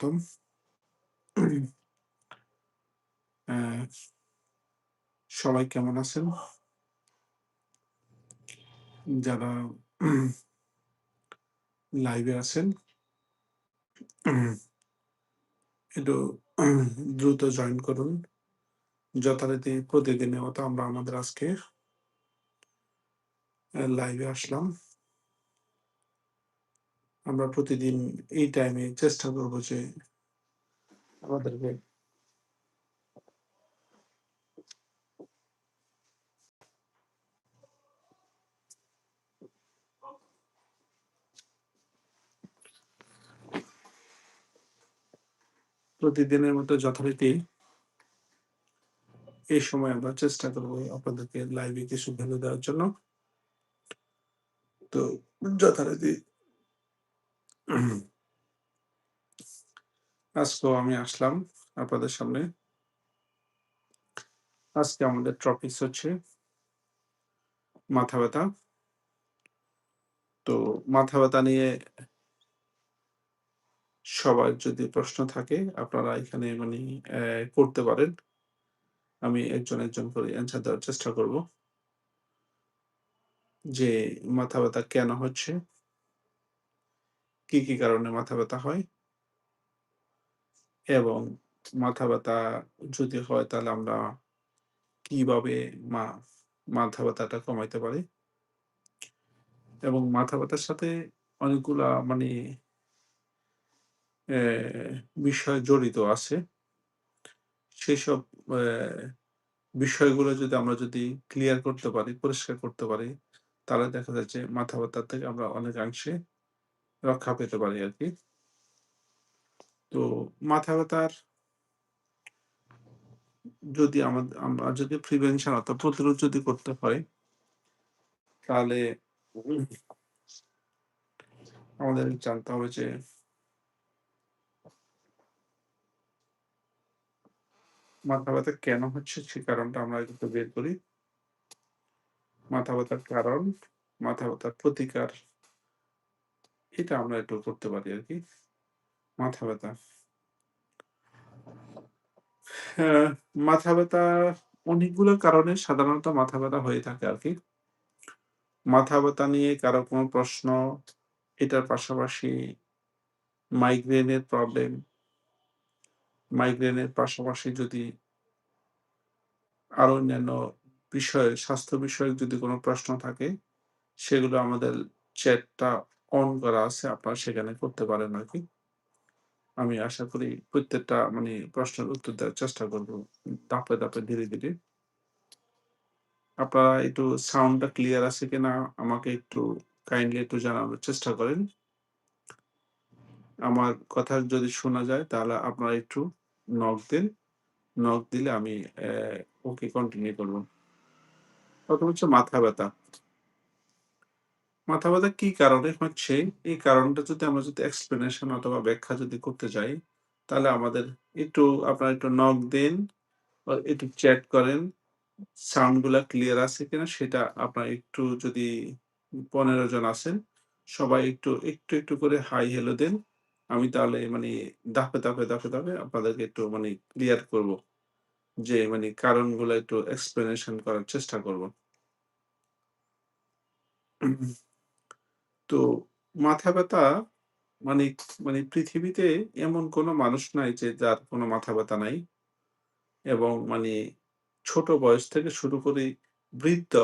স্বাগতম। অ্যা সবাই কেমন আছেন? যারা লাইভে আছেন, একটু, দ্রুত জয়েন করুন। যথারীতি প্রতিদিনের মতো আমরা আমাদের আজকে লাইভে আসলাম। আমরা প্রতিদিন এই টাইমে চেষ্টা করব যে আমাদেরকে প্রতিদিনের মতো যথারীতি এই সময় আমরা চেষ্টা করব আপনাদেরকে লাইভে কিছু ভ্যালু দেওয়ার জন্য। তো যথারীতি আজকেও আমি আসলাম আপনাদের সামনে। আজকে আমাদের টপিকস হচ্ছে মাথা ব্যাথা। তো মাথা ব্যাথা নিয়ে সবার যদি প্রশ্ন থাকে আপনারা এখানে মানে করতে পারেন। আমি একজন, একজন করে অ্যান্সার দেওয়ার চেষ্টা করব। যে মাথা ব্যথা কেন হচ্ছে? কি, কি কারণে মাথা ব্যথা হয়? এবং মাথা ব্যথা যদি হয় তাহলে আমরা কীভাবে মা মাথা ব্যথাটা কমাইতে পারি? এবং মাথা ব্যথার সাথে অনেকগুলা মানে বিষয় জড়িত আছে। সেসব বিষয়গুলো যদি আমরা যদি ক্লিয়ার করতে পারি, পরিষ্কার করতে পারি, তাহলে দেখা যাচ্ছে মাথা ব্যাথা থেকে আমরা অনেকাংশে রক্ষা পেতে পারি আর কি তো মাথা ব্যথার যদি আমাদ আমরা যদি প্রিভেনশন অর্থাৎ প্রতিরোধ যদি করতে হয় তাহলে আমাদের জানতে হবে যে মাথা ব্যথা কেন হচ্ছে সে কারণটা আমরা একটু বের করি। মাথা ব্যথার কারণ, মাথা ব্যথার প্রতিকার এটা আমরা একটু করতে পারি আরকি। মাথা ব্যাথা। হ্যাঁ, মাথা ব্যাথা অনেকগুলো কারণে সাধারণত মাথা ব্যাথা হয়ে থাকে আরকি। মাথা ব্যাথা নিয়ে কারও কোনো প্রশ্ন, এটার পাশাপাশি মাইগ্রেনের প্রবলেম মাইগ্রেনের পাশাপাশি যদি আরও অন্যান্য বিষয়ে স্বাস্থ্য বিষয়ক যদি কোনো প্রশ্ন থাকে, সেগুলো আমাদের চ্যাটটা অন করা আছে। আপনারা সেখানে করতে পারেন আরকি। আমি আশা করি প্রত্যেকটা মানে প্রশ্নের উত্তর দেওয়ার চেষ্টা করব ধাপে, ধাপে ধীরে, ধীরে। আপনারা একটু সাউন্ডটা ক্লিয়ার আছে কিনা আমাকে একটু কাইন্ডলি একটু জানানোর চেষ্টা করেন। আমার কথা যদি শোনা যায় তাহলে আপনারা একটু নক দেন। নক দিলে আমি ওকে কন্টিনিউ করব। ১ম হচ্ছে মাথা ব্যাথা। মাথা ব্যাথা কি কারণে হচ্ছে? এই কারণটা যদি আমরা যদি এক্সপ্লেনেশন অথবা ব্যাখ্যা যদি করতে যাই, তাহলে আমাদের একটু আপনারা একটু নক দেন, একটু চ্যাট করেন। সাউন্ডগুলা ক্লিয়ার আছে কিনা সেটা আপনারা একটু যদি ১৫ জন আছেন, সবাই একটু, একটু, একটু করে হাই হেলো দেন। আমি তাহলে মানে ধাপে, ধাপে, ধাপে, ধাপে আপনাদেরকে একটু মানে ক্লিয়ার করব। যে মানে কারণগুলা একটু এক্সপ্লেনেশন করার চেষ্টা করব। তো মাথা ব্যথা মানে, মানে পৃথিবীতে এমন কোনো মানুষ নাই যে যার কোনো মাথা ব্যথা নাই। এবং মানে ছোট বয়স থেকে শুরু করে বৃদ্ধ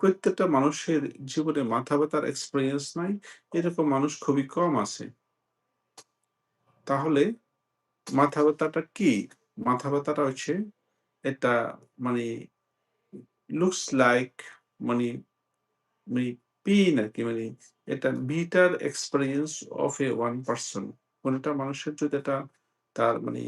প্রত্যেকটা মানুষের জীবনে মাথা ব্যথার এক্সপিরিয়েন্স নাই, এরকম মানুষ খুবই কম আছে। তাহলে মাথা ব্যথাটা কি? মাথা ব্যথাটা হচ্ছে এটা মানে লুকস লাইক মানে মানে পেইন আরকি মানে এটা bitter experience of a one person. কোন মানুষের যদি এটা তার মানে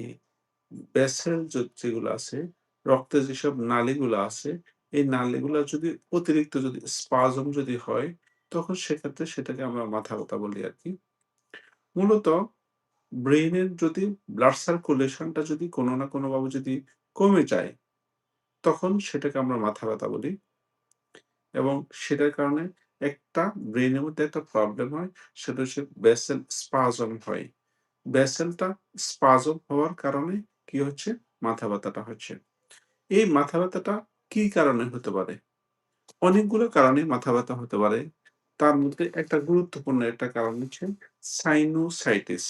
ভেসেল য যেগুলো আছে, রক্তে যেসব নালীগুলো আছে, এই নালীগুলা যদি অতিরিক্ত যদি স্পাজম যদি হয়, তখন সেক্ষেত্রে সেটাকে আমরা মাথা ব্যাথা বলি আর কি মূলত ব্রেইনের যদি ব্লাড সার্কুলেশনটা যদি কোনো না কোনোভাবে যদি কমে যায়, তখন সেটাকে আমরা মাথা ব্যথা বলি। এবং সেটার কারণে একটা ব্রেনের মধ্যে একটা প্রবলেম হয়, সেটা হচ্ছে ভেসেল স্পাজম হয়। ভেসেলটা স্পাজম হওয়ার কারণে কি হচ্ছে? মাথা ব্যথাটা হচ্ছে। এই মাথা ব্যথাটা কি কারণে হতে পারে? অনেকগুলো কারণে মাথা ব্যথা হতে পারে। তার মধ্যে একটা গুরুত্বপূর্ণ একটা কারণ হচ্ছে সাইনোসাইটিস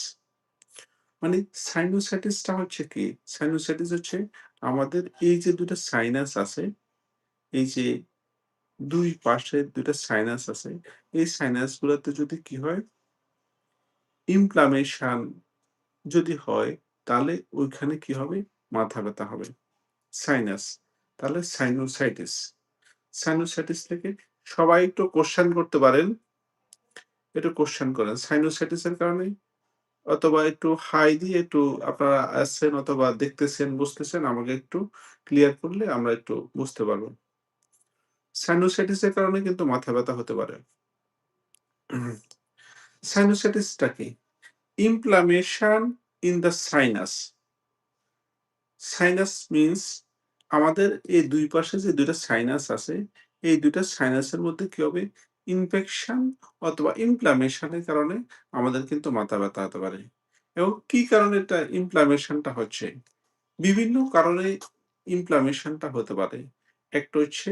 মানে সাইনোসাইটিসটা হচ্ছে কি? সাইনোসাইটিস হচ্ছে আমাদের এই যে দুটো সাইনাস আছে এই যে দুই পাশে দুটা সাইনাস আছে। এই সাইনাস গুলোতে যদি কি হয়? ইনফ্লামেশন যদি হয়, তাহলে ওইখানে কি হবে? মাথা ব্যথা হবে। সাইনাস তাহলে সাইনোসাইটিস সাইনোসাইটিস থেকে সবাই একটু কোশ্চেন করতে পারেন। একটু কোশ্চেন করেন। সাইনোসাইটিস এর কারণে অথবা একটু হাই দিয়ে একটু আপনারা আসছেন অথবা দেখতেছেন, বুঝতেছেন, আমাকে একটু ক্লিয়ার করলে আমরা একটু বুঝতে পারব। সাইনোসাইটিস এর কারণে কিন্তু মাথা ব্যথা হতে পারে। সাইনোসাইটিসটা কি? Inflammation in the sinus sinus means আমাদের এই দুই পাশে যে দুইটা সাইনাস আছে, এই দুইটা সাইনাসের মধ্যে কি হবে? ইনফেকশন অথবা ইনফ্লামেশনের কারণে আমাদের কিন্তু মাথা ব্যথা হতে পারে। এবং কি কারণে এটা ইনফ্লামেশনটা হচ্ছে? বিভিন্ন কারণে ইনফ্লামেশনটা হতে পারে। একটা হচ্ছে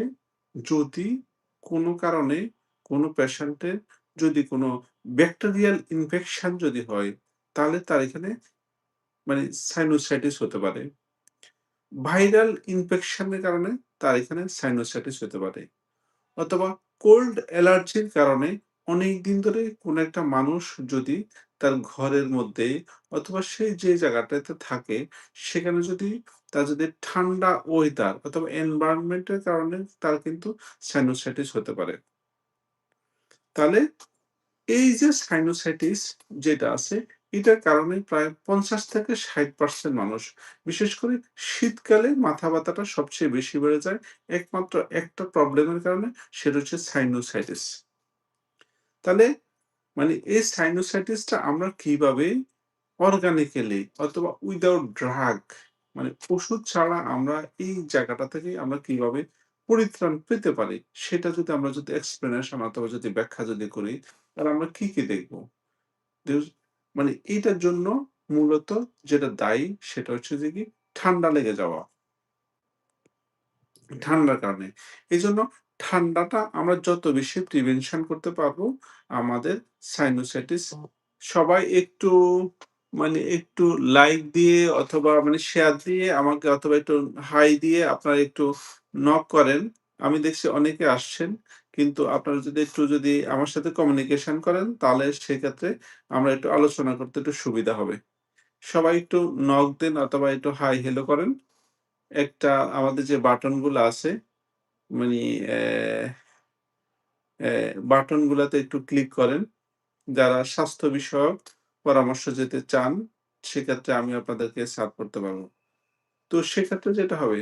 যদি কোনো কারণে কোনো পেশেন্টের যদি কোনো ব্যাকটেরিয়াল ইনফেকশন যদি হয়, তাহলে তার এখানে মানে সাইনোসাইটিস হতে পারে। ভাইরাল ইনফেকশনের কারণে তার এখানে সাইনোসাইটিস হতে পারে। অথবা কোল্ড অ্যালার্জির কারণে অনেক দিন ধরে কোনো একটা মানুষ যদি তার ঘরের মধ্যে অথবা সে যে জায়গাটাতে থাকে, সেখানে যদি তার যদি ঠান্ডা ওয়েদার অথবা এনভায়রনমেন্টের কারণে তার কিন্তু সাইনোসাইটিস হতে পারে। তাহলে এই যে সাইনোসাইটিস যেটা আছে, এটার কারণে প্রায় পঞ্চাশ থেকে ষাট পার্সেন্ট মানুষ, বিশেষ করে শীতকালে মাথা ব্যথাটা সবচেয়ে বেশি বেড়ে যায়, একমাত্র একটা প্রবলেমের কারণে, সেটা হচ্ছে সাইনোসাইটিস তাহলে মানে এই সাইনোসাইটিসটা আমরা কীভাবে অর্গানিক্যালি অথবা উইদাউট ড্রাগ মানে ওষুধ ছাড়া আমরা এই জায়গাটা থেকে আমরা কীভাবে পরিত্রাণ পেতে পারি? সেটা যদি আমরা যদি এক্সপ্লেনেশন অথবা যদি ব্যাখ্যা যদি করি তাহলে আমরা কি কি দেখব? মানে এইটার জন্য মূলত যেটা দায়ী সেটা হচ্ছে যে কি ঠান্ডা লেগে যাওয়া। ঠান্ডার কারণে। এই জন্য ঠান্ডাটা আমরা যত বেশি প্রিভেনশন করতে পারব আমাদের সাইনোসাইটিস সবাই একটু মানে একটু লাইক দিয়ে অথবা মানে শেয়ার দিয়ে আমাকে অথবা একটু হাই দিয়ে আপনারা একটু নক করেন। আমি দেখছি অনেকে আসছেন, কিন্তু আপনারা যদি একটু যদি আমার সাথে কমিউনিকেশন করেন, তাহলে সেক্ষেত্রে আমরা একটু আলোচনা করতে একটু সুবিধা হবে। সবাই একটু নক দেন অথবা একটু হাই হেলো করেন। একটা আমাদের যে বাটনগুলো আছে মানে বাটনগুলোতে একটু ক্লিক করেন। যারা স্বাস্থ্য বিষয়ক পরামর্শ যেতে চান, সেক্ষেত্রে আমি আপনাদেরকে সার্ভ করতে পারব। তো সেক্ষেত্রে যেটা হবে,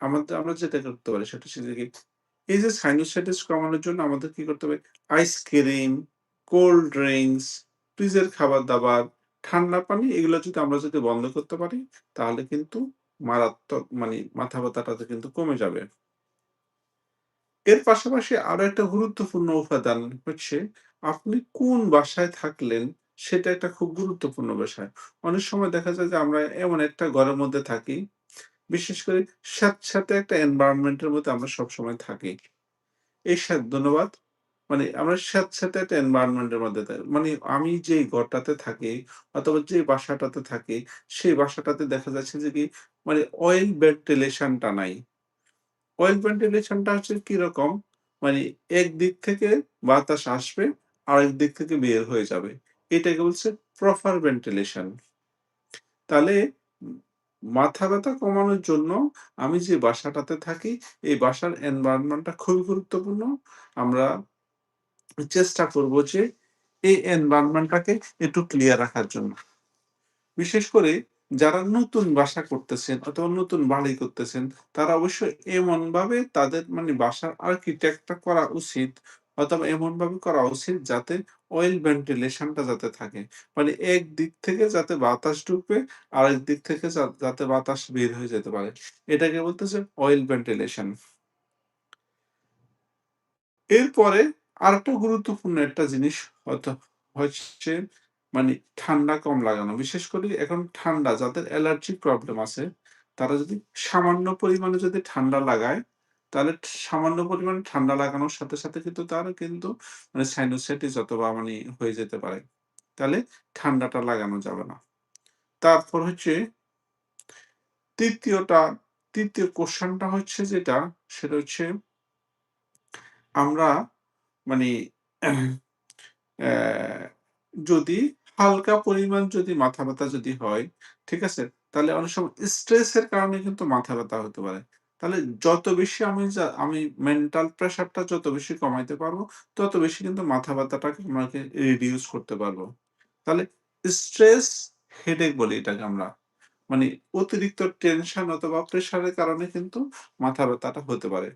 আমাদের, আমরা যেটা করতে পারি সেটা যে, এই যে সাইনোসাইটিস কমানোর জন্য আমাদের কি করতে হবে? আইসক্রিম কোল্ড ড্রিঙ্কস ফ্রিজের খাবার দাবার, ঠান্ডা পানি, এগুলো যদি আমরা যদি বন্ধ করতে পারি, তাহলে কিন্তু মারাত্মক মানে মাথা ব্যথাটা কিন্তু কমে যাবে। এর পাশাপাশি আরও একটা গুরুত্বপূর্ণ উপাদান হচ্ছে, আপনি কোন বাসায় থাকলেন সেটা একটা খুব গুরুত্বপূর্ণ বিষয়। অনেক সময় দেখা যায় যে আমরা এমন একটা ঘরের মধ্যে থাকি, বিশেষ করে স্যাঁতস্যাঁতে একটা এনভায়রনমেন্টের মধ্যে আমরা সবসময় থাকি। এই স্যাত ধন্যবাদ। মানে আমরা স্যাঁতস্যাঁতে একটা এনভায়রনমেন্টের মধ্যে মানে আমি যে ঘরটাতে থাকি অথবা যে বাসাটাতে থাকি, সেই বাসাটাতে দেখা যাচ্ছে যে কি মানে অয়েল ভেন্টিলেশনটা নাই। অয়েল ভেন্টিলেশনটা হচ্ছে কীরকম? মানে একদিক থেকে বাতাস আসবে আরেক দিক থেকে বের হয়ে যাবে। এটাকে বলছে প্রপার ভেন্টিলেশন তাহলে মাথা ব্যথা কমানোর জন্য আমি যে বাসাটাতে থাকি, এই বাসার এনভায়রনমেন্টটা খুবই গুরুত্বপূর্ণ। আমরা চেষ্টা করব যে এই এনভায়রনমেন্টটাকে একটু ক্লিয়ার রাখার জন্য। বিশেষ করে যারা নতুন বাসা করতেছেন অথবা নতুন বাড়ি করতেছেন, তারা অবশ্যই এমন ভাবে তাদের মানে বাসার আর্কিটেক্টটা করা উচিত। অথবা এমন ভাবে করা উচিত যাতে অয়েল ভেন্টিলেশনটা যাতে থাকে। মানে এক দিক থেকে যাতে বাতাস ঢুকবে আরেক দিক থেকে যাতে বাতাস বের হয়ে যেতে পারে। এটাকে বলতেছে অয়েল ভেন্টিলেশন এরপরে আরেকটা গুরুত্বপূর্ণ একটা জিনিস হচ্ছে মানে ঠান্ডা কম লাগানো। বিশেষ করে এখন ঠান্ডা যাদের অ্যালার্জি প্রবলেম আছে, তারা যদি সামান্য পরিমাণে যদি ঠান্ডা লাগায়, তাহলে সামান্য পরিমাণে ঠান্ডা লাগানোর সাথে, সাথে কিন্তু তার কিন্তু মানে সাইনোসাইটিস অথবা মানে হয়ে যেতে পারে। তাহলে ঠান্ডাটা লাগানো যাবে না। তারপর হচ্ছে ৩য় টা ৩য় কোয়েশ্চেনটা হচ্ছে যেটা, সেটা হচ্ছে আমরা মানে যদি হালকা পরিমাণ যদি মাথা ব্যথা যদি হয়, ঠিক আছে? তাহলে অনেক সময় স্ট্রেস এর কারণে কিন্তু মাথা ব্যথা হতে পারে। তাহলে যত বেশি আমি আমি মেন্টাল প্রেশারটা যত বেশি কমাইতে পারব, তত বেশি কিন্তু মাথা ব্যাথাটাকে আমাকে রিডিউস করতে পারব। তাহলে স্ট্রেস হেডেক বলি এটাকে আমরা। মানে অতিরিক্ত টেনশন অথবা প্রেশারের কারণে কিন্তু মাথা ব্যথাটা হতে পারে।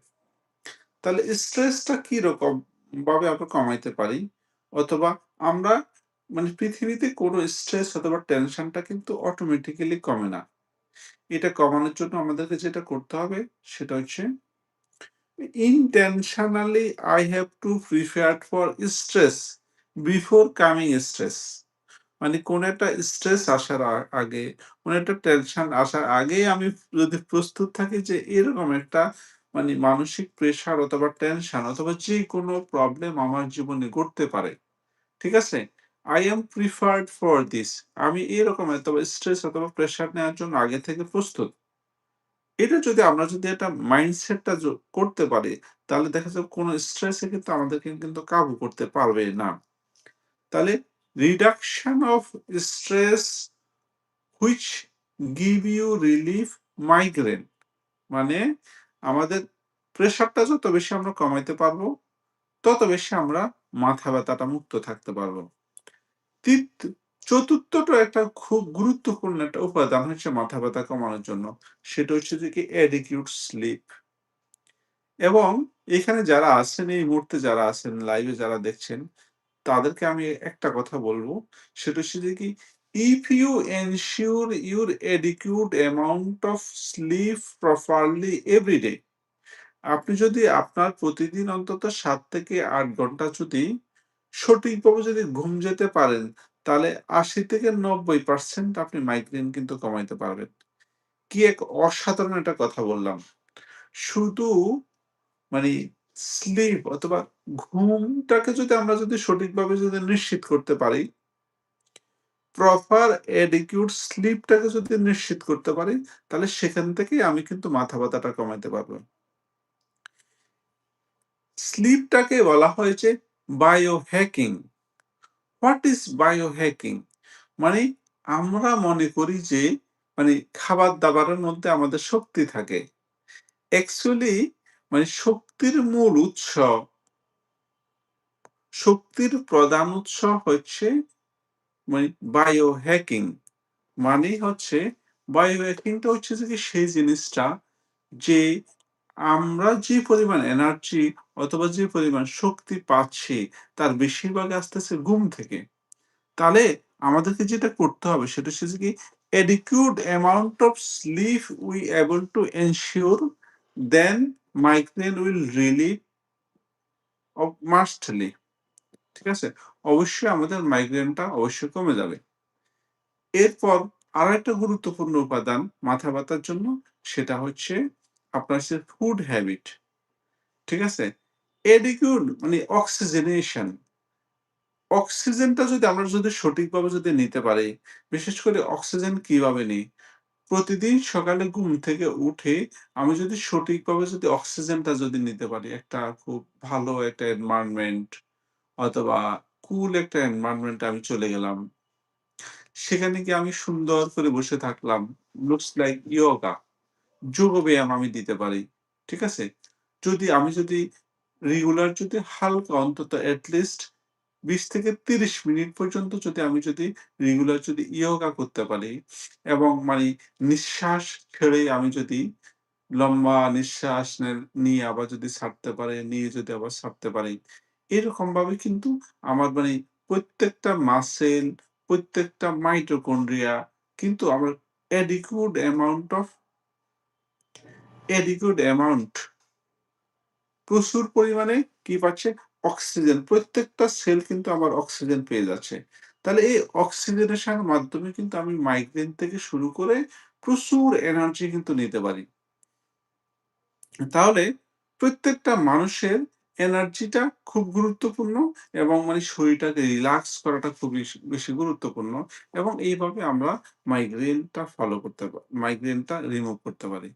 তাহলে স্ট্রেসটা কীরকম ভাবে আমরা কমাইতে পারি? অথবা আমরা মানে পৃথিবীতে কোনো স্ট্রেস অথবা টেনশনটা কিন্তু অটোমেটিক্যালি কমে না। এটা কমানোর জন্য আমাদেরকে যেটা করতে হবে সেটা হচ্ছে intentionally I have to prepared for stress before coming stress মানে কোন একটা স্ট্রেস আসার আগে, কোন একটা টেনশন আসার আগে আমি যদি প্রস্তুত থাকি যে এরকম একটা মানে মানসিক প্রেশার অথবা টেনশন অথবা যেকোনো প্রবলেম আমার জীবনে ঘটতে পারে। ঠিক আছে? I am preferred for this আমি এরকম অথবা স্ট্রেস অথবা প্রেশার নেওয়ার জন্য আগে থেকে প্রস্তুত। এটা যদি আমরা যদি একটা মাইন্ডসেটটা করতে পারি, তাহলে দেখা যাবে কোনো স্ট্রেসে কিন্তু আমাদেরকে কিন্তু কাবু করতে পারবে না। তাহলে reduction of stress which give you relief migraine মানে আমাদের প্রেশারটা যত বেশি আমরা কমাইতে পারব, তত বেশি আমরা মাথা ব্যথাটা মুক্ত থাকতে পারব। চতুর্থটা একটা খুব গুরুত্বপূর্ণ একটা উপাদান হচ্ছে মাথা ব্যথা কমানোর জন্য। সেটা হচ্ছে যে কি অ্যাডিকিউট স্লিপ। এবং এখানে যারা আছেন এই মুহূর্তে যারা আছেন লাইভে যারা দেখছেন, তাদেরকে আমি একটা কথা বলব সেটা হচ্ছে যে কি if you ensure your adequate amount of sleep properly everyday আপনি যদি আপনার প্রতিদিন অন্তত সাত থেকে আট ঘণ্টা যদি সঠিকভাবে যদি ঘুম যেতে পারেন, তাহলে ৮০ থেকে ৯০% আপনি মাইগ্রেন কিন্তু কমাইতে পারবেন। কি এক অসাধারণ একটা কথা বললাম। শুধু মানে স্লিপ অথবা ঘুমটাকে যদি আমরা যদি সঠিকভাবে যদি নিশ্চিত করতে পারি প্রপার অ্যাডিকিউট স্লিপটাকে যদি নিশ্চিত করতে পারি, তাহলে সেখান থেকেই আমি কিন্তু মাথা ব্যথাটা কমাইতে পারব। স্লিপটাকে বলা হয়েছে bio hacking. What is bio hacking? মানে আমরা মনে করি যে মানে খাবার-দাবারের মধ্যে আমাদের শক্তি থাকে। অ্যাকচুয়ালি মানে শক্তির মূল উৎস, শক্তির প্রধান উৎস হচ্ছে মানে বায়ো হ্যাকিং। মানেই হচ্ছে বায়ো হ্যাকিংটা হচ্ছে যে, সেই জিনিসটা যে আমরা যে পরিমাণ এনার্জি অথবা যে পরিমাণ শক্তি পাচ্ছি, তার বেশিরভাগ আসতেছে ঘুম থেকে। তাহলে আমাদেরকে যেটা করতে হবে, সেটা হচ্ছে কি, adequate amount of sleep we able to ensure, then migraine will relieve of mustly ঠিক আছে? অবশ্যই আমাদের মাইগ্রেনটা অবশ্যই কমে যাবে। এরপর আরেকটা গুরুত্বপূর্ণ উপাদান মাথা ব্যথার জন্য, সেটা হচ্ছে আপনার হচ্ছে ফুড হ্যাবিট। ঠিক আছে? adequate মানে অক্সিজেনেশন অক্সিজেনটা যদি আমরা যদি সঠিকভাবে যদি নিতে পারি, বিশেষ করে অক্সিজেন কীভাবে নিই? প্রতিদিন সকালে ঘুম থেকে উঠে আমি যদি সঠিকভাবে যদি অক্সিজেনটা যদি নিতে পারি, একটা খুব ভালো একটা এনভায়রনমেন্ট অথবা কুল একটা এনভায়রনমেন্ট আমি চলে গেলাম। সেখানে গিয়ে আমি সুন্দর করে বসে থাকলাম। লুকস লাইক ইয়োগা, যোগব্যায়াম আমি দিতে পারি। ঠিক আছে? যদি আমি যদি রেগুলার যদি হালকা অন্তত এট লিস্ট ২০ থেকে ৩০ মিনিট পর্যন্ত যদি আমি যদি রেগুলার যদি ইয়োগা করতে পারি এবং মানে নিঃশ্বাস ছেড়ে আমি যদি লম্বা নিঃশ্বাস নিয়ে আবার যদি ছাড়তে পারি, নিয়ে যদি আবার ছাড়তে পারি। এরকম ভাবে কিন্তু আমার মানে প্রত্যেকটা মাসেল প্রত্যেকটা মাইটোকন্ড্রিয়া কিন্তু আমার adequate amount of adequate amount প্রচুর পরিমাণে কি পাচ্ছে? অক্সিজেন। প্রত্যেকটা সেল কিন্তু আমার অক্সিজেন পেয়ে যাচ্ছে। তাহলে এই অক্সিজেনেশন মাধ্যমে কিন্তু আমি মাইগ্রেন থেকে শুরু করে প্রচুর এনার্জি কিন্তু নিতে পারি। তাহলে প্রত্যেকটা মানুষের এনার্জিটা খুব গুরুত্বপূর্ণ এবং মানে শরীরটাকে রিল্যাক্স করাটা খুবই বেশি গুরুত্বপূর্ণ এবং এইভাবে আমরা মাইগ্রেনটা ফলো করতে মাইগ্রেনটা রিমুভ করতে পারি।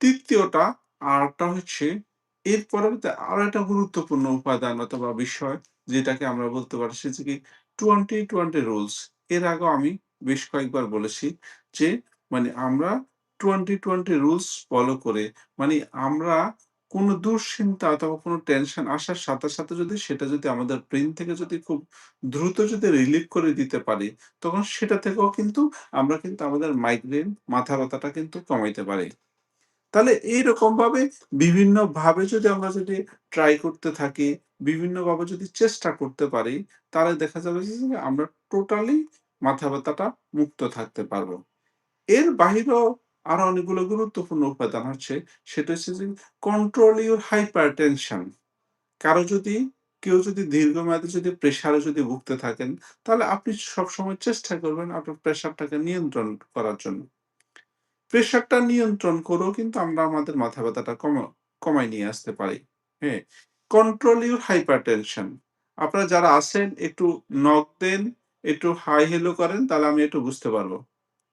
তৃতীয়টা আরেকটা হচ্ছে এর পরবর্তীতে আরও একটা গুরুত্বপূর্ণ উপাদান অথবা বিষয় যেটাকে আমরা বলতে পারি সেটা কি 20-20 রুলস। এর আগেও আমি বেশ কয়েকবার বলেছি যে মানে আমরা 20-20 রুলস ফলো করে মানে আমরা কোন দুশ্চিন্তা অথবা কোনো টেনশন আসার সাথে, সাথে যদি সেটা যদি আমাদের ব্রেন থেকে যদি খুব দ্রুত যদি রিলিভ করে দিতে পারি, তখন সেটা থেকেও কিন্তু আমরা কিন্তু আমাদের মাইগ্রেন মাথা ব্যাথাটা কিন্তু কমাইতে পারি। তাহলে এইরকম ভাবে বিভিন্ন ভাবে যদি আমরা যদি ট্রাই করতে থাকি, বিভিন্নভাবে যদি চেষ্টা করতে পারি, তাহলে দেখা যাবে যে আমরা টোটালি মাথা ব্যথাটা মুক্ত থাকতে পারব। এর বাহিরেও আরও অনেকগুলো গুরুত্বপূর্ণ উপাদান হচ্ছে, সেটা হচ্ছে যে কন্ট্রোল ইউর হাইপারটেনশন। কারও যদি কেউ যদি দীর্ঘমেয়াদী যদি প্রেশারে যদি ভুগতে থাকেন, তাহলে আপনি সবসময় চেষ্টা করবেন আপনার প্রেশারটাকে নিয়ন্ত্রণ করার জন্য। প্রেশারটা নিয়ন্ত্রণ করেও কিন্তু আমরা আমাদের মাথা ব্যাথাটা কমা কমায় নিয়ে আসতে পারি। হ্যাঁ? Control your hypertension. আপনারা যারা আছেন একটু নক দেন, একটু হাই হেলো করেন তাহলে আমি একটু বুঝতে পারব।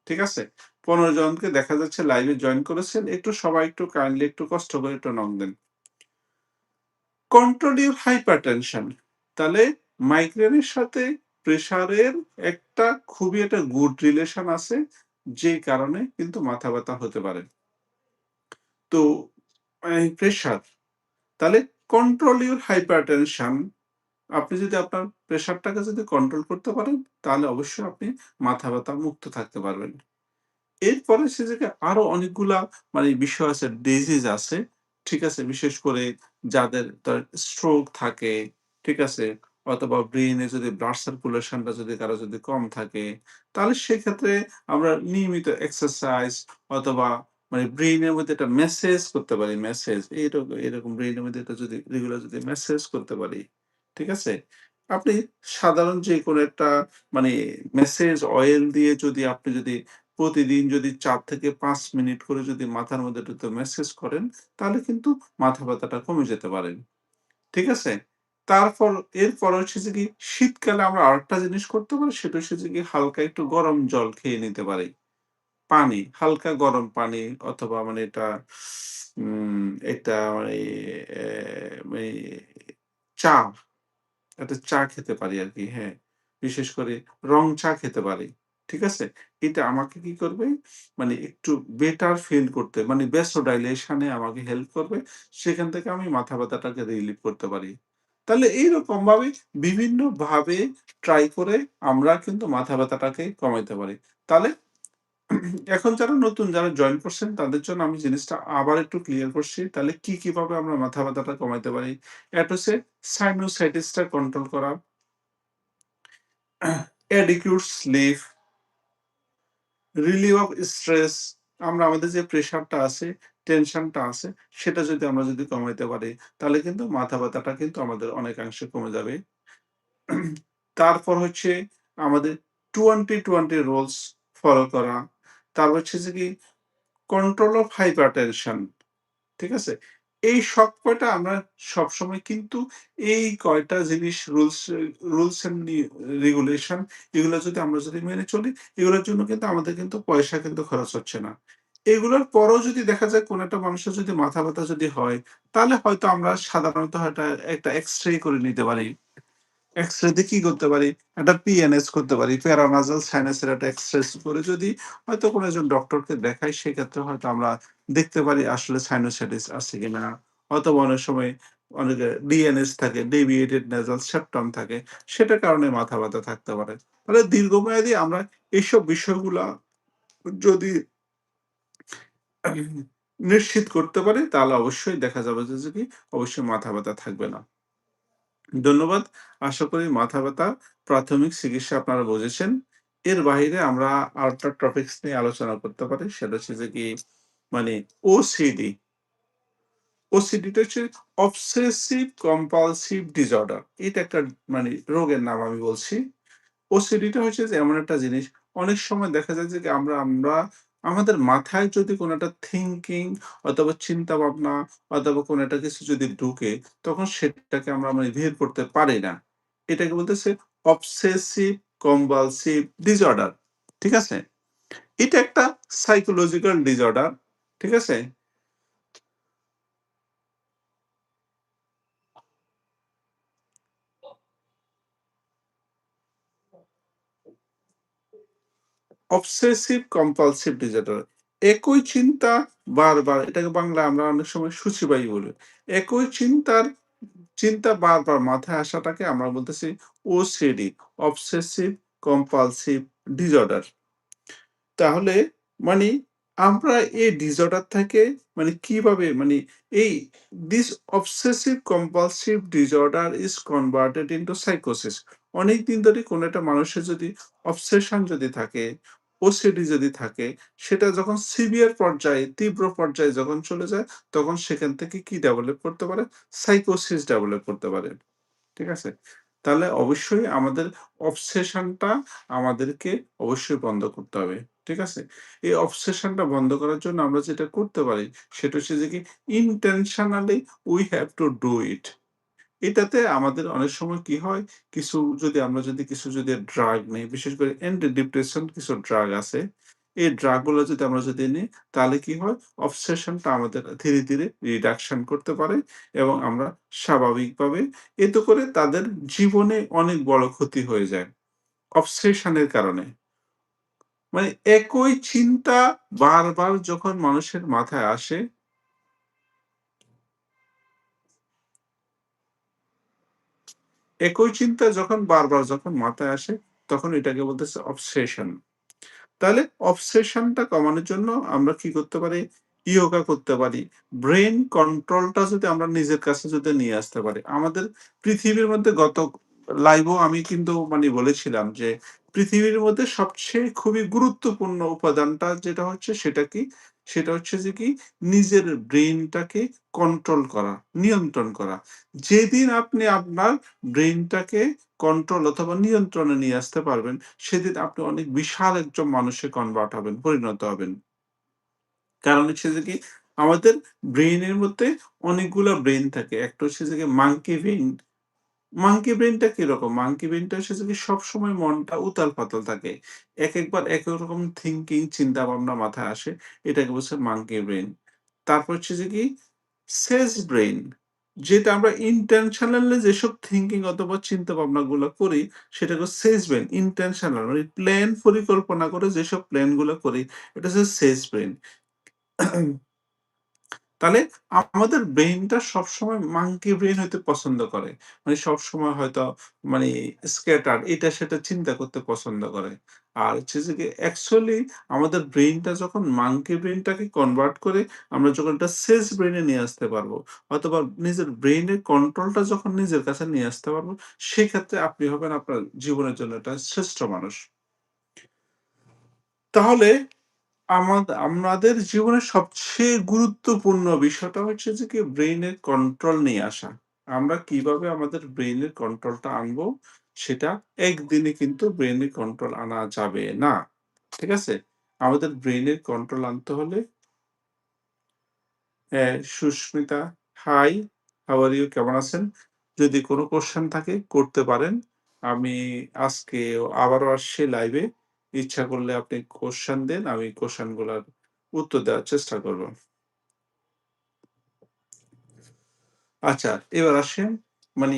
ঠিক আছে? ১৫ জনকে দেখা যাচ্ছে লাইভে জয়েন করেছেন। একটু সবাই একটু কাইন্ডলি একটু কষ্ট করে একটু knock then. Control your hypertension. তাহলে মাইগ্রেনের সাথে প্রেশারের একটা খুবই একটা গুড রিলেশন আছে, যে কারণে কিন্তু মাথা ব্যথা হতে পারে। তো প্রেশার, তাহলে কন্ট্রোল ইউর হাইপারটেনশন আপনি যদি আপনার প্রেশারটাকে যদি কন্ট্রোল করতে পারেন, তাহলে অবশ্যই আপনি মাথা ব্যথা মুক্ত থাকতে পারবেন। এরপরে সে জায়গায় আরও অনেকগুলা মানে বিষয় আছে, ডিজিজ আছে। ঠিক আছে? বিশেষ করে যাদের স্ট্রোক থাকে, ঠিক আছে? অথবা ব্রেইনে যদি ব্লাড সার্কুলেশনটা যদি কারও যদি কম থাকে, তাহলে সেক্ষেত্রে আমরা নিয়মিত এক্সারসাইজ অথবা মানে ব্রেইনের মধ্যে একটা মেসেজ করতে পারি, মেসেজ। এরক এরকম ব্রেইনের মধ্যে এটা যদি রেগুলার যদি মেসেজ করতে পারি, ঠিক আছে? আপনি সাধারণ যেকোনো একটা মানে মেসেজ অয়েল দিয়ে যদি আপনি যদি প্রতিদিন যদি চার থেকে পাঁচ মিনিট করে যদি মাথার মধ্যে একটু মেসেজ করেন, তাহলে কিন্তু মাথা ব্যথাটা কমে যেতে পারেন ঠিক আছে? তারপর এরপর হচ্ছে কি শীতকালে আমরা আরেকটা জিনিস করতে পারি সেটা হচ্ছে কি হালকা একটু গরম জল খেয়ে নিতে পারি। পানি, হালকা গরম পানি অথবা মানে এটা এটা মানে মানে চা, একটা চা খেতে পারি আর কি হ্যাঁ। বিশেষ করে রং চা খেতে পারি। ঠিক আছে? এটা আমাকে কি করবে? মানে একটু বেটার ফিল করতে মানে এ আমাকে হেল্প করবে। সেখান থেকে আমি মাথা ব্যথাটাকে রিলিভ করতে পারি। তাহলে এইরকম ভাবে বিভিন্ন ভাবে ট্রাই করে আমরা কিন্তু মাথা ব্যথাটাকে কমাইতে পারি। তাহলে এখন যারা নতুন যারা জয়েন করছেন তাদের জন্য আমি জিনিসটা আবার একটু ক্লিয়ার করছি। তাহলে কি, কীভাবে আমরা মাথা ব্যথাটা কমাইতে পারি? একটা হচ্ছে সাইনোসাইটিসটা কন্ট্রোল করা। adequate sleep relieve of stress আমরা আমাদের যে প্রেশারটা আছে, টেনশনটা আছে সেটা যদি আমরা যদি কমাইতে পারি, তাহলে কিন্তু মাথা ব্যাথাটা কিন্তু আমাদের অনেকাংশে কমে যাবে। তারপর হচ্ছে আমাদের 20-20 রুলস ফলো করা। তারপর হচ্ছে যে কি কন্ট্রোল অফ হাইপারটেনশন। ঠিক আছে? এই সব কয়টা আমরা সবসময় কিন্তু এই কয়টা জিনিস রুলস রুলস নি রেগুলেশন এগুলো যদি আমরা যদি মেনে চলি, এগুলোর জন্য কিন্তু আমাদের কিন্তু পয়সা কিন্তু খরচ হচ্ছে না। এগুলোর পরেও যদি দেখা যায় কোন একটা মানুষের যদি মাথা ব্যথা যদি হয়, তাহলে হয়তো আমরা সাধারণত হয়তো একটা এক্স-রে করে নিতে পারি। এক্স-রে দিয়ে কি করতে পারি? একটা পিএনএস করতে পারি। প্যারানাসাল সাইনাসের একটা এক্স-রে করে যদি হয়তো কোনো একজন ডক্টরকে দেখাই সেক্ষেত্রে হয়তো আমরা দেখতে পারি আসলে সাইনোসাইটিস আছে কিনা। অথবা অনেক সময় অনেকে ডিএনএস থাকে, ডেভিয়েটেড নেজাল সেপ্টাম থাকে। সেটার কারণে মাথা ব্যথা থাকতে পারে। তাহলে দীর্ঘমেয়াদী আমরা এইসব বিষয়গুলা যদি নিশ্চিত করতে পারি তাহলে অবশ্যই দেখা যাবে যে, কি অবশ্যই মাথা ব্যথা থাকবে না। ধন্যবাদ। আশা করি মাথা ব্যথা প্রাথমিক চিকিৎসা আপনারা বুঝেছেন। এর বাহিরে আমরা আরেকটা টপিকস নিয়ে আলোচনা করতে পারি। সেটা হচ্ছে যে কি মানে ওসিডি। ওসিডিটা হচ্ছে অবসেসিভ কম্পালসিভ ডিসঅর্ডার। এটা একটা মানে রোগের নাম আমি বলছি। ওসিডিটা হচ্ছে যে এমন একটা জিনিস, অনেক সময় দেখা যায় যে আমরা আমরা আমাদের মাথায় যদি কোনো একটা থিঙ্কিং অথবা চিন্তা ভাবনা অথবা কোনো একটা কিছু যদি ঢুকে, তখন সেটাকে আমরা মানে বের করতে পারি না। এটাকে বলতেছে অবসেসিভ কম্পালসিভ ডিসঅর্ডার। ঠিক আছে? এটা একটা সাইকোলজিক্যাল ডিসঅর্ডার। ঠিক আছে? Obsessive compulsive disorder. একই চিন্তা বারবার এটাকে বাংলায় আমরা অনেক সময় সূচিবায়ু বলি। একই চিন্তার চিন্তা বারবার মাথায় আসাটাকে আমরা বলতেছি ওসিডি অবসেসিভ কম্পালসিভ ডিসঅর্ডার। তাহলে মানে আমরা এই ডিসঅর্ডার থেকে মানে কীভাবে মানে এই this obsessive compulsive disorder is converted into সাইকোসিস। অনেকদিন ধরে কোনো একটা মানুষের যদি অবসেশন যদি থাকে, ওসিডি যদি থাকে, সেটা যখন সিভিয়ার পর্যায়ে, তীব্র পর্যায়ে যখন চলে যায়, তখন সেখান থেকে কি ডেভেলপ করতে পারে? সাইকোসিস ডেভেলপ করতে পারে। ঠিক আছে? তাহলে অবশ্যই আমাদের অবসেশনটা আমাদেরকে অবশ্যই বন্ধ করতে হবে। ঠিক আছে? এই অবসেশনটা বন্ধ করার জন্য আমরা যেটা করতে পারি সেটা হচ্ছে যে কি intentionally we have to do it. এটাতে আমাদের অনেক সময় কি হয়, কিছু যদি আমরা যদি কিছু যদি ড্রাগ নেই, বিশেষ করে অ্যান্টি ডিপ্রেশন কিছু ড্রাগ আছে। এই ড্রাগগুলো যদি আমরা যদি নিই, তাহলে কি হয়? অবসেশনটা আমাদের ধীরে, ধীরে রিডাকশন করতে পারে এবং আমরা স্বাভাবিকভাবে এতে করে তাদের জীবনে অনেক বড় ক্ষতি হয়ে যায়। অবসেশনের কারণে। মানে একই চিন্তা বারবার যখন মানুষের মাথায় আসে একই চিন্তা যখন বারবার যখন মাথায় আসে, তখন এটাকে বলতেছে অবসেশন। তাহলে অবসেশনটা কমানোর জন্য আমরা কি করতে পারি? ইয়োগা করতে পারি। ব্রেইন কন্ট্রোলটা যদি আমরা নিজের কাছে যদি নিয়ে আসতে পারি। আমাদের পৃথিবীর মধ্যে গত লাইভেও আমি কিন্তু মানে বলেছিলাম যে, পৃথিবীর মধ্যে সবচেয়ে খুবই গুরুত্বপূর্ণ উপাদানটা যেটা হচ্ছে সেটা কি? সেটা হচ্ছে যে কি? নিজের ব্রেইনটাকে কন্ট্রোল করা, নিয়ন্ত্রণ করা। যেদিন আপনি আপনার ব্রেইনটাকে কন্ট্রোল অথবা নিয়ন্ত্রণে নিয়ে আসতে পারবেন, সেদিন আপনি অনেক বিশাল একজন মানুষে কনভার্ট হবেন, পরিণত হবেন। কারণ হচ্ছে যে কি আমাদের ব্রেইনের মধ্যে অনেকগুলো ব্রেন থাকে। একটা হচ্ছে যে মাঙ্কি ব্রেইন। মাঙ্কি ব্রেইনটা কীরকম? মাঙ্কি ব্রেনটা হচ্ছে কি সবসময় মনটা উতাল-পাতাল থাকে। একেকবার এক রকম থিংকিং চিন্তা-ভাবনা মাথায় আসে। এটাকে বলছে মাঙ্কি ব্রেইন। তারপর হচ্ছে যে কি সেজ ব্রেইন যেটা আমরা ইনটেনশনালি যেসব থিংকিং অথবা চিন্তা-ভাবনাগুলো করি, সেটাকে সেজ ব্রেন ইনটেনশনাল মানে প্ল্যান পরিকল্পনা করে যেসব প্ল্যানগুলো করি, এটা হচ্ছে সেজ ব্রেইন। তাহলে আমাদের ব্রেইনটা সবসময় মাঙ্কি ব্রেইন হইতে পছন্দ করে। মানে সবসময় হয়তো মানে স্ক্যাটার এটা সেটা চিন্তা করতে পছন্দ করে। আর হচ্ছে যে অ্যাকচুয়ালি আমাদের ব্রেইনটা যখন মাঙ্কি ব্রেইনটাকে কনভার্ট করে আমরা যখন এটা সেজ ব্রেইনে নিয়ে আসতে পারব অথবা নিজের ব্রেইনের কন্ট্রোলটা যখন নিজের কাছে নিয়ে আসতে পারব, সেক্ষেত্রে আপনি হবেন আপনার জীবনের জন্য একটা শ্রেষ্ঠ মানুষ। তাহলে আমাদ আমাদের জীবনের সবচেয়ে গুরুত্বপূর্ণ বিষয়টা হচ্ছে যে কি ব্রেইনের কন্ট্রোল নিয়ে আসা। আমরা কীভাবে আমাদের ব্রেইনের কন্ট্রোলটা আনব সেটা একদিনে কিন্তু ব্রেইনের কন্ট্রোল আনা যাবে না। ঠিক আছে? আমাদের ব্রেইনের কন্ট্রোল আনতে হলে সুস্মিতা, হাই, আর ইউ? কেমন আছেন? যদি কোনো কোয়েশ্চেন থাকে করতে পারেন। আমি আজকে আবারও আসছি লাইভে। ইচ্ছা করলে আপনি কোয়েশ্চেন দেন, আমি কোয়েশ্চেনগুলার উত্তর দেওয়ার চেষ্টা করব। আচ্ছা, এবার আসেন মানে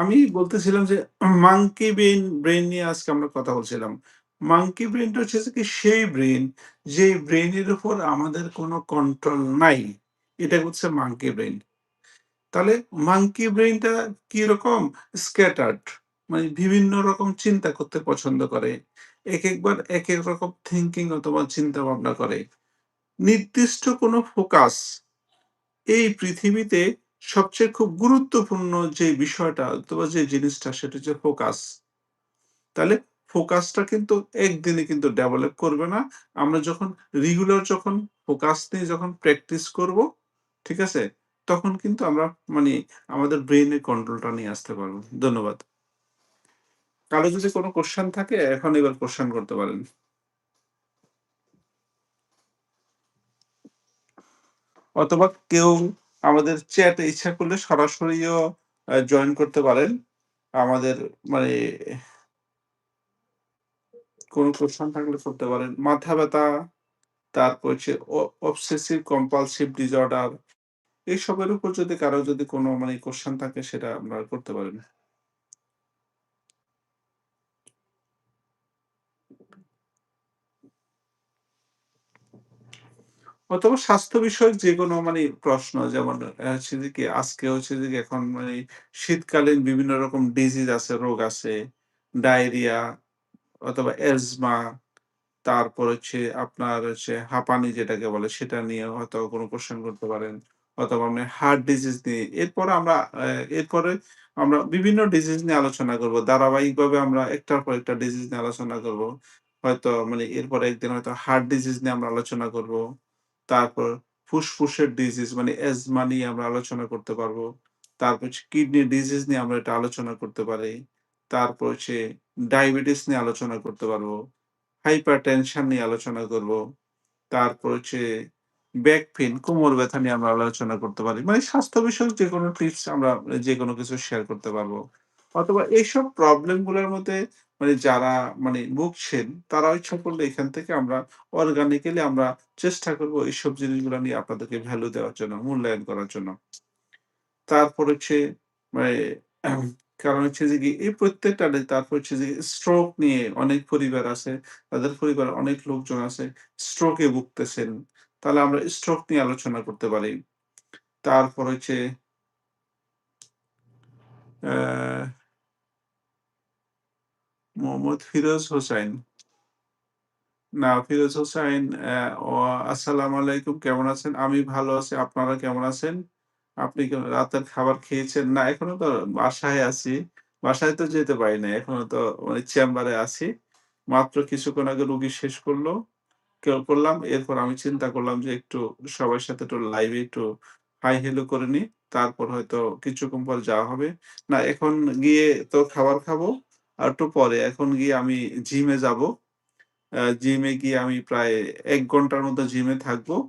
আমি বলতেছিলাম যে মাঙ্কি ব্রেইন ব্রেইন নিয়ে আজকে আমরা কথা বলছিলাম। মাঙ্কি ব্রেইনটা হচ্ছে কি সেই ব্রেইন যেই ব্রেইনের উপর আমাদের কোনো কন্ট্রোল নাই। এটা হচ্ছে মাংকি ব্রেইন। তাহলে মাঙ্কি ব্রেইনটা কীরকম? স্ক্যাটার্ড মানে বিভিন্ন রকম চিন্তা করতে পছন্দ করে। একেকবার এক রকম থিঙ্কিং অথবা চিন্তা-ভাবনা করে। নির্দিষ্ট কোনো ফোকাস এই পৃথিবীতে সবচেয়ে খুব গুরুত্বপূর্ণ যে বিষয়টা অথবা যে জিনিসটা সেটা হচ্ছে ফোকাস। তাহলে ফোকাসটা কিন্তু একদিনে কিন্তু ডেভেলপ করবে না। আমরা যখন রেগুলার যখন ফোকাস নিয়ে যখন প্র্যাকটিস করব, ঠিক আছে? তখন কিন্তু আমরা মানে আমাদের ব্রেইনের কন্ট্রোলটা নিয়ে আসতে পারব ধন্যবাদ। কারও যদি কোনো কোয়েশ্চেন থাকে, এখন এবার কোয়েশ্চেন করতে পারেন। অথবা কেউ আমাদের চ্যাটে ইচ্ছা করলে সরাসরিও জয়েন করতে পারেন। আমাদের মানে কোন কোয়েশ্চেন থাকলে করতে পারেন। মাথা ব্যথা, তারপর হচ্ছে অবসেসিভ কম্পালসিভ ডিসঅর্ডার এইসবের উপর যদি কারও যদি কোনো মানে কোয়েশ্চেন থাকে, সেটা আপনারা করতে পারেন। অথবা স্বাস্থ্য বিষয়ক যেকোনো মানে প্রশ্ন যেমন আ হচ্ছে যে কি আজকে হচ্ছে যে এখন মানে শীতকালীন বিভিন্ন রকম ডিজিজ আছে, রোগ আছে। ডায়রিয়া অথবা এজমা তারপর হচ্ছে আপনার হচ্ছে হাঁপানি যেটাকে বলে সেটা নিয়ে হয়তো কোনো কোশ্চেন করতে পারেন। অথবা আপনি হার্ট ডিজিজ নিয়ে। এরপরে আমরা এরপরে আমরা বিভিন্ন ডিজিজ নিয়ে আলোচনা করব। ধারাবাহিকভাবে আমরা একটার পর একটা ডিজিজ নিয়ে আলোচনা করব। হয়তো মানে এরপরে একদিন হয়তো হার্ট ডিজিজ নিয়ে আমরা আলোচনা করব। তারপর ফুসফুসের ডিজিজ মানে এজমা নিয়ে আমরা আলোচনা করতে পারব তারপর হচ্ছে কিডনি ডিজিজ নিয়ে আমরা এটা আলোচনা করতে পারি। তারপর হচ্ছে ডায়াবেটিস নিয়ে আলোচনা করতে পারব। হাইপারটেনশন নিয়ে আলোচনা করব। তারপর হচ্ছে ব্যাক পেইন, কোমর ব্যথা নিয়ে আমরা আলোচনা করতে পারি। মানে স্বাস্থ্য বিষয়ক যেকোনো টিপস আমরা যেকোনো কিছু শেয়ার করতে পারব। অথবা এইসব প্রবলেমগুলোর মধ্যে মানে যারা মানে ভুগছেন তারা ইচ্ছা করলে এখান থেকে আমরা অর্গানিক্যালি আমরা চেষ্টা করব এইসব জিনিসগুলা নিয়ে আপনাদেরকে ভ্যালু দেওয়ার জন্য, মূল্যায়ন করার জন্য। তারপর হচ্ছে মানে কারণ হচ্ছে যে এই প্রত্যেকটা তারপর হচ্ছে যে স্ট্রোক নিয়ে অনেক পরিবার আছে। তাদের পরিবারে অনেক লোকজন আছে স্ট্রোকে ভুগতেছেন। তাহলে আমরা স্ট্রোক নিয়ে আলোচনা করতে পারি। তারপর হচ্ছে অ্যা মোহাম্মদ ফিরোজ হোসাইন। না, ফিরোজ হোসাইন আসসালামু আলাইকুম কেমন আছেন? আমি ভালো আছি। আপনারা কেমন আছেন? আপনি রাতের খাবার খেয়েছেন? না, এখনও তো বাসায় আছি। বাসায় তো যেতে পারি নাই। এখনও তো চেম্বারে আছি। মাত্র কিছুক্ষণ আগে রুগী শেষ করল। কেউ করলাম। এরপর আমি চিন্তা করলাম যে একটু সবার সাথে একটু লাইভে একটু হাই হেলো করে নিই। তারপর হয়তো কিছুক্ষণ পর যাওয়া হবে। না, এখন গিয়ে তো খাবার খাব। একটু পরে এখন গিয়ে আমি জিমে যাব জিমে গিয়ে আমি প্রায় এক ঘণ্টার মতো জিমে থাকব।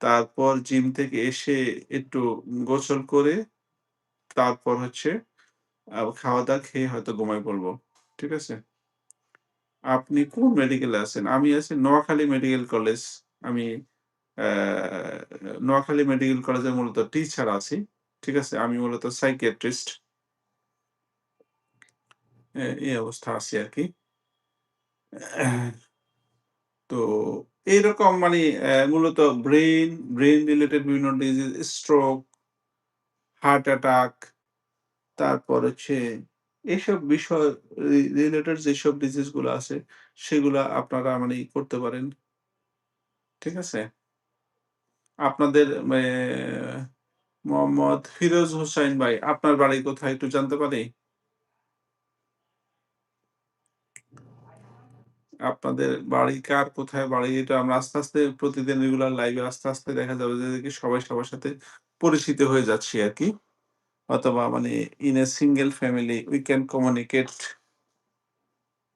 তারপর জিম থেকে এসে একটু গোসল করে তারপর হচ্ছে খাওয়া-দাওয়া খেয়ে হয়তো ঘুমায় পড়ব। ঠিক আছে? আপনি কোন মেডিকেলে আছেন? আমি আছি নোয়াখালী মেডিকেল কলেজ। আমি নোয়াখালী মেডিকেল কলেজে মূলত টিচার আছি। ঠিক আছে? আমি মূলত সাইকিয়াট্রিস্ট। এই অবস্থা আছি আরকি। তো এইরকম মানে মূলত ব্রেইন, ব্রেইন রিলেটেড বিভিন্ন ডিজিজ, স্ট্রোক, হার্ট অ্যাটাক, তারপর হচ্ছে এইসব বিষয় রিলেটেড যেসব ডিজিজগুলা আছে সেগুলা আপনারা মানে করতে পারেন। ঠিক আছে? আপনাদের মোহাম্মদ ফিরোজ হোসাইন ভাই, আপনার বাড়ি কোথায় একটু জানতে পারি? আপনাদের বাড়ি কার কোথায় বাড়ি? এটা আমরা আস্তে, আস্তে প্রতিদিন রেগুলার লাইভে আস্তে, আস্তে দেখা যাবে যে কি সবাই সবার সাথে পরিচিত হয়ে যাচ্ছি আর কি অথবা মানে in a single family we can communicate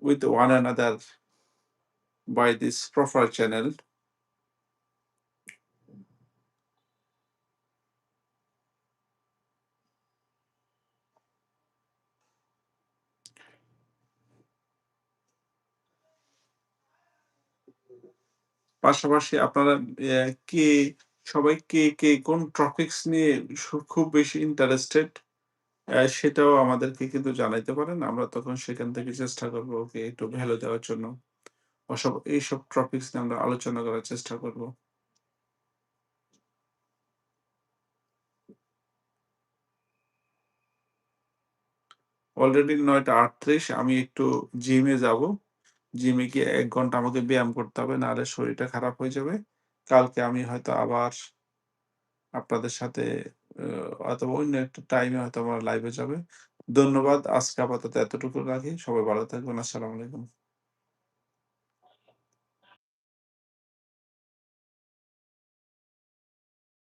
with one another by this proper channel. পাশাপাশি আপনারা কে সবাই কে, কে কোন টপিকস নিয়ে খুব বেশি ইন্টারেস্টেড সেটাও আমাদেরকে কিন্তু জানাইতে পারেন। আমরা তখন সেখান থেকে চেষ্টা করব ওকে একটু ভ্যালু দেওয়ার জন্য। অসব এইসব টপিকস নিয়ে আমরা আলোচনা করার চেষ্টা করব। অলরেডি ৯ঃ৩৮ আমি একটু জিমে যাব। জিমে গিয়ে এক ঘণ্টা আমাকে ব্যায়াম করতে হবে। নাহলে শরীরটা খারাপ হয়ে যাবে। কালকে আমি হয়তো আবার আপনাদের সাথে অথবা অন্য একটা টাইমে হয়তো আমার লাইভে যাবে। ধন্যবাদ। আজকে আপাতত এতটুকু রাখি। সবাই ভালো থাকবেন। আসসালামু আলাইকুম।